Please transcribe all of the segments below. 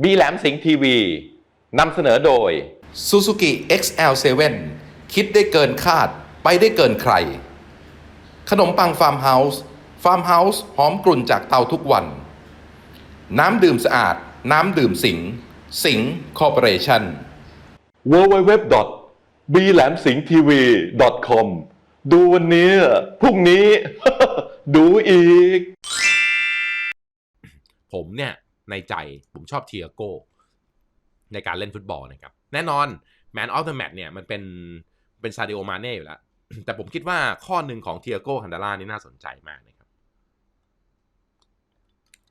บีแหลมสิงห์ทีวีนำเสนอโดย Suzuki XL7 คิดได้เกินคาดไปได้เกินใคร ขนมปังฟาร์มเฮาส์ฟาร์มเฮาส์หอมกลุ่นจากเตาทุกวัน น้ำดื่มสะอาด น้ำดื่มสิง สิงคอร์ปอเรชั่น w w w b แหลมสิงห์ทีวี com ดูวันนี้ พรุ่งนี้ ดูอีก ผมเนี่ย ในใจผมชอบเทียโก้ในการเล่นฟุตบอลนะครับ แน่นอนแมนออฟเดอะแมตเนี่ยมันเป็นเป็นซาดิโอมาเน่อยู่แล้ว แต่ผมคิดว่าข้อหนึ่งของเทียโก้ฮันดาร่านี่น่าสนใจมากนะครับ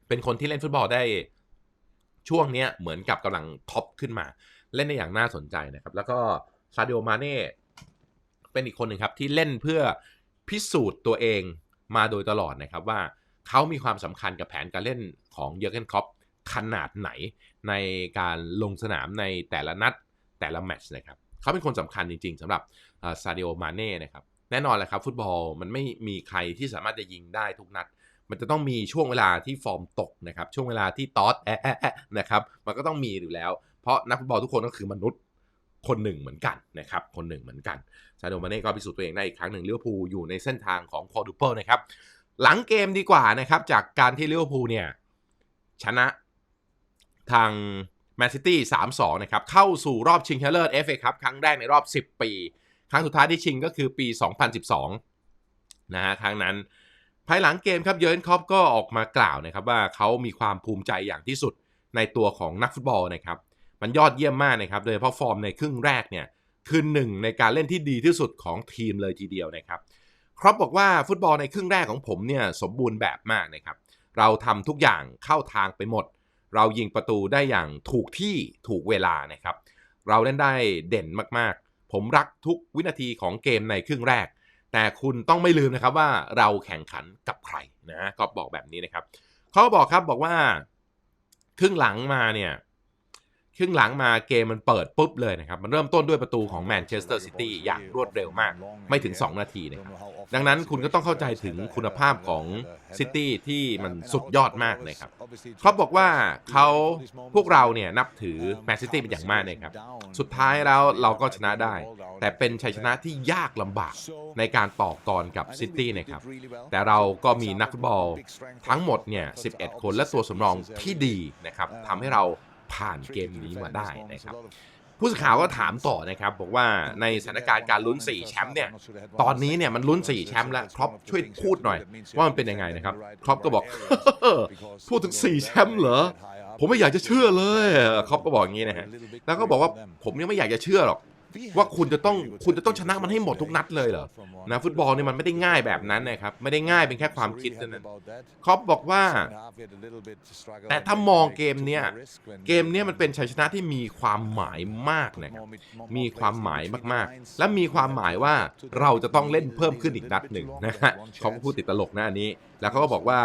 เป็นคนที่เล่นฟุตบอลได้ช่วงเนี้ยเหมือนกับกำลังท็อปขึ้นมา เล่นได้อย่างน่าสนใจนะครับ แล้วก็ซาดิโอมาเน่เป็นอีกคนหนึ่งครับที่เล่นเพื่อพิสูจน์ตัวเองมาโดยตลอดนะครับว่าเขามีความสำคัญกับแผนการเล่นของเยอร์เกนครอป ขนาดไหนในการลงสนามในแต่ละนัดแต่ละแมตช์นะครับเขาเป็นคนสำคัญจริงๆสำหรับซาดิโอมาเน่นะครับแน่นอนแหละครับฟุตบอลมันไม่มีใครที่สามารถจะยิงได้ทุกนัด มันจะต้องมีช่วงเวลาที่ฟอร์มตกนะครับช่วงเวลาที่ตอสแอะแอะแอะนะครับมันก็ต้องมีอยู่แล้ว เพราะนักฟุตบอลทุกคนก็คือมนุษย์คนหนึ่งเหมือนกันนะครับคนหนึ่งเหมือนกันซาดิโอมาเน่ก็พิสูจน์ตัวเองได้อีกครั้งหนึ่งเลิเวอร์พูอยู่ในเส้นทางของคอดูเปิลนะครับหลังเกมดีกว่านะครับจากการที่เลิเวอร์พูเนี่ยชนะ ทางแมนซิตี้3-2นะครับ เข้าสู่รอบชิงชนะเลิศ FA ครับครั้งแรกในรอบ 10 ปี ครั้งสุดท้ายที่ชิงก็คือปี 2012 นะฮะครั้งนั้น ภายหลังเกมครับเยอร์นคอปก็ออกมากล่าวนะครับว่าเขามีความภูมิใจอย่างที่สุดในตัวของนักฟุตบอลนะครับ มันยอดเยี่ยมมากนะครับ โดยเฉพาะฟอร์มในครึ่งแรกเนี่ยคือหนึ่งในการเล่นที่ดีที่สุดของทีมเลยทีเดียวนะครับครอปบอกว่าฟุตบอลในครึ่งแรกของผมเนี่ยสมบูรณ์แบบมากนะครับ เราทำทุกอย่างเข้าทางไปหมด เรายิงประตูได้อย่างถูกที่ถูกเวลานะครับ เราเล่นได้เด่นมากๆ ผมรักทุกวินาทีของเกมในครึ่งแรก แต่คุณต้องไม่ลืมนะครับว่าเราแข่งขันกับใครนะก็บอกแบบนี้นะครับเขาบอกครับบอกว่า ครึ่งหลังมาเนี่ย ครึ่งหลังมาเกมมันเปิดปุ๊บเลยนะครับ มันเริ่มต้นด้วยประตูของแมนเชสเตอร์ซิตี้อย่างรวดเร็วมาก ไม่ถึง 2 นาทีนะครับ ดังนั้นคุณก็ต้องเข้าใจถึงคุณภาพของซิตี้ที่มันสุดยอดมากนะครับเขาบอกว่าเขาพวกเราเนี่ยนับถือแมนซิตี้เป็นอย่างมากนะครับ สุดท้ายแล้วเราก็ชนะได้ แต่เป็นชัยชนะที่ยากลำบากในการต่อกรกับซิตี้นะครับ แต่เราก็มีนักฟุตบอลทั้งหมดเนี่ย11 คนและตัวสำรองที่ดีนะครับทำให้เรา ผ่านเกมนี้มาได้นะครับผู้สื่อข่าวก็ถามต่อนะครับบอกว่าในสถานการณ์การลุ้น 4 แชมป์เนี่ยตอนนี้เนี่ยมันลุ้น 4 แชมป์แล้วครอปช่วยพูดหน่อย ว่ามันเป็นยังไงนะครับครอปก็บอกพูดถึง 4 แชมป์เหรอผมไม่อยากจะเชื่อเลยครอปก็บอกอย่างนี้นะฮะแล้วก็บอกว่าผมยังไม่อยากจะเชื่อหรอก ว่าคุณจะต้องคุณจะต้องชนะมันให้หมดทุกนัดเลยเหรอนะฟุตบอลเนี่ยมันไม่ได้ง่ายแบบนั้นนะครับไม่ได้ง่ายเป็นแค่ความคิดเท่านั้นครอปบอกว่า แต่ถ้ามองเกมเนี้ยเกมเนี้ยมันเป็นชัยชนะที่มีความหมายมากนะครับมีความหมายมากๆ และมีความหมายว่าเราจะต้องเล่นเพิ่มขึ้นอีกนัดหนึ่งนะฮะเขาก็พูดติดตลกหน้านี้ แล้วเขาก็บอกว่า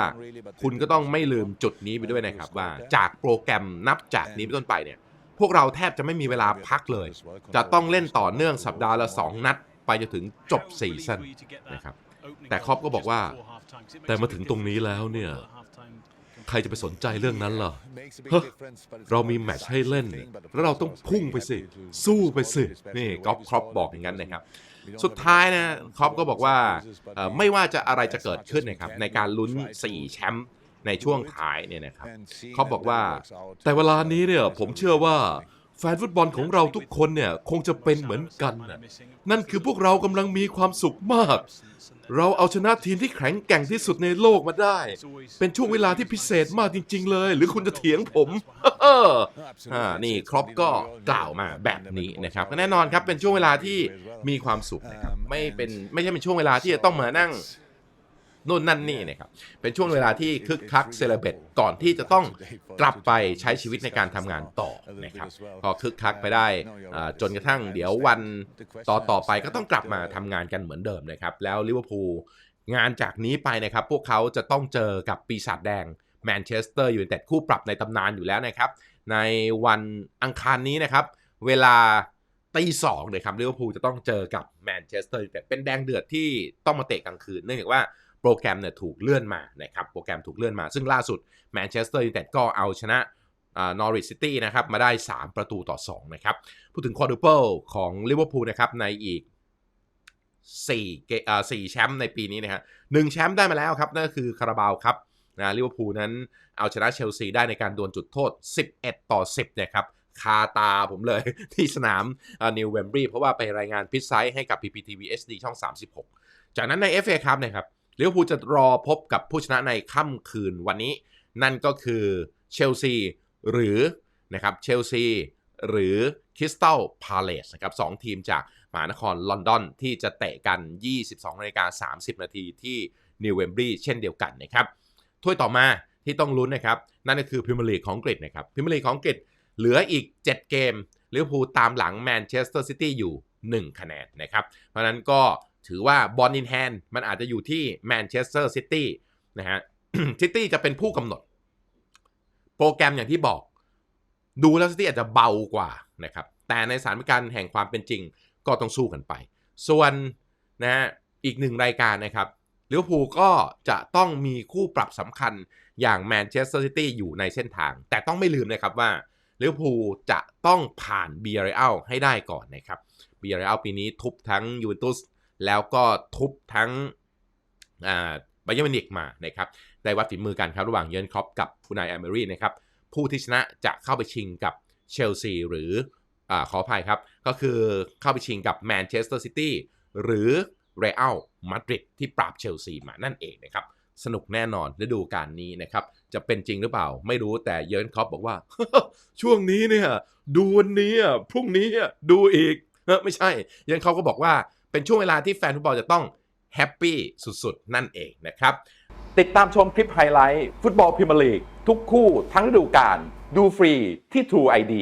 คุณก็ต้องไม่ลืมจุดนี้ไปด้วยนะครับว่าจากโปรแกรมนับจากนี้เป็นต้นไปเนี่ย พวกเราแทบจะไม่มีเวลาพักเลย จะต้องเล่นต่อเนื่องสัปดาห์ละ 2 นัด ไปจนถึงจบซีซั่นนะครับ แต่ครอปก็บอกว่า แต่มาถึงตรงนี้แล้วเนี่ย ใครจะไปสนใจเรื่องนั้นล่ะเรามีแมตช์ให้เล่น แล้วเราต้องพุ่งไปสิ สู้ไปสิ นี่กอล์ฟครอปบอกอย่างนั้นนะครับสุดท้ายนะครอปก็บอกว่าไม่ว่าจะอะไรจะเกิดขึ้นนะครับในการลุ้น 4 แชมป์ ในช่วงท้ายเนี่ยนะครับเขาบอกว่า แต่เวลานี้เนี่ยผมเชื่อว่าแฟนฟุตบอลของเราทุกคนเนี่ยคงจะเป็นเหมือนกันน่ะนั่นคือพวกเรากำลังมีความสุขมาก เราเอาชนะทีมที่แข็งแกร่งที่สุดในโลกมาได้ เป็นช่วงเวลาที่พิเศษมากจริง ๆ เลย หรือคุณจะเถียงผมอ่านี่ครอปก็กล่าวมาแบบนี้นะครับก็แน่นอนครับเป็นช่วงเวลาที่มีความสุขนะครับไม่เป็นไม่ใช่เป็นช่วงเวลาที่จะต้องมานั่ง นู่นนั่นนี่นะครับเป็นช่วงเวลาที่คึกคักเซเลเบตก่อนที่จะต้องกลับไปใช้ชีวิตในการทำงานต่อนะครับก็คึกคักไปได้จนกระทั่งเดี๋ยววันต่อต่อไปก็ต้องกลับมาทำงานกันเหมือนเดิมนะครับแล้วลิเวอร์พูลงานจากนี้ไปนะครับ พวกเขาจะต้องเจอกับปีศาจแดงแมนเชสเตอร์ยูไนเต็ดคู่ปรับในตำนานอยู่แล้วนะครับ ในวันอังคารนี้นะครับ เวลาตีสองเลยครับลิเวอร์พูลจะต้องเจอกับแมนเชสเตอร์ยูไนเต็ดเป็นแดงเดือดที่ต้องมาเตะกลางคืน เนื่องจากว่า โปรแกรมเนี่ยถูกเลื่อนมานะครับโปรแกรมถูกเลื่อนมา ซึ่งล่าสุดแมนเชสเตอร์ยูไนเต็ดก็เอาชนะนอริ h ซิตี้นะครับมาได้ 3 ประตูต่อ 2 นะครับ พูดถึงควอ d ูเปิลของลิเวอร์พูลนะครับในอีก4เกอ่า4แชมป์ในปีนี้นะฮะหนึ่งแชมป์ได้มาแล้วครับ นั่นก็คือคาราบาวครับนะลิเวอร์พูลนั้นเอาชนะเชลซีได้ในการดวลจุดโทษ 11 ต่อ 10นะครับคาตาผมเลยที่สนามนิวเวมบรีเพราะว่าไปรายงานพิซไซให้กับ PPTV SD ช่อง 36 จากนั้นใน FA ครับนะครับ ลิเวอร์พูลจะรอพบกับผู้ชนะในค่ำคืนวันนี้ นั่นก็คือเชลซีหรือนะครับเชลซีหรือคริสตัลพาเลสนะครับสองทีมจากมหานครลอนดอนที่จะเตะกัน 22นาฬิกา30 นาทีที่นิวเวมบรีเช่นเดียวกันนะครับถ้วยต่อมาที่ต้องลุ้นนะครับนั่นก็คือพรีเมียร์ลีกของอังกฤษนะครับพรีเมียร์ลีกของอังกฤษเหลืออีก 7 เกมลิเวอร์พูลตามหลังแมนเชสเตอร์ซิตี้อยู่ 1 คะแนนนะครับ เพราะนั้นก็ ถือว่าบอลอินแฮนมันอาจจะอยู่ที่แมนเชสเตอร์ซิตี้นะฮะซิตี้จะเป็นผู้กำหนด โปรแกรมอย่างที่บอก ดูแล้วซิตี้อาจจะเบากว่านะครับ แต่ในสถานการณ์แห่งความเป็นจริงก็ต้องสู้กันไป ส่วนนะฮะอีกหนึ่งรายการนะครับลิเวอร์พูลก็จะต้องมีคู่ปรับสำคัญอย่างแมนเชสเตอร์ซิตี้อยู่ในเส้นทาง แต่ต้องไม่ลืมนะครับว่าลิเวอร์พูลจะต้องผ่านเบียร์เรอัลให้ได้ก่อนนะครับเบียร์เรอัลปีนี้ทุบทั้งยูเวนตุส แล้วก็ทุบทั้งอ่าไบเยอร์มินิกมานะครับได้วัดฝีมือกันครับระหว่างเยนครอปกับฟูนายแอมเมอรี่นะครับผู้ที่ชนะจะเข้าไปชิงกับเชลซีหรืออขออภัยครับ ก็คือเข้าไปชิงกับแมนเชสเตอร์ซิตี้หรือเรอัลมาดริดที่ปราบเชลซีมานั่นเองนะครับสนุกแน่นอนฤดูกาลนี้นะครับ จะเป็นจริงหรือเปล่าไม่รู้แต่เยิร์นครอปบอกว่า ช่วงนี้เนี่ย ดูวันนี้พรุ่งนี้ดูอีกไม่ใช่ เยิร์นครอปก็บอกว่า เป็นช่วงเวลาที่แฟนฟุตบอลจะต้องแฮปปี้สุดๆ นั่นเองนะครับ ติดตามชมคลิปไฮไลท์ ฟุตบอลพรีเมียร์ลีก ทุกคู่ทั้งฤดูกาลดูฟรีที่ True ID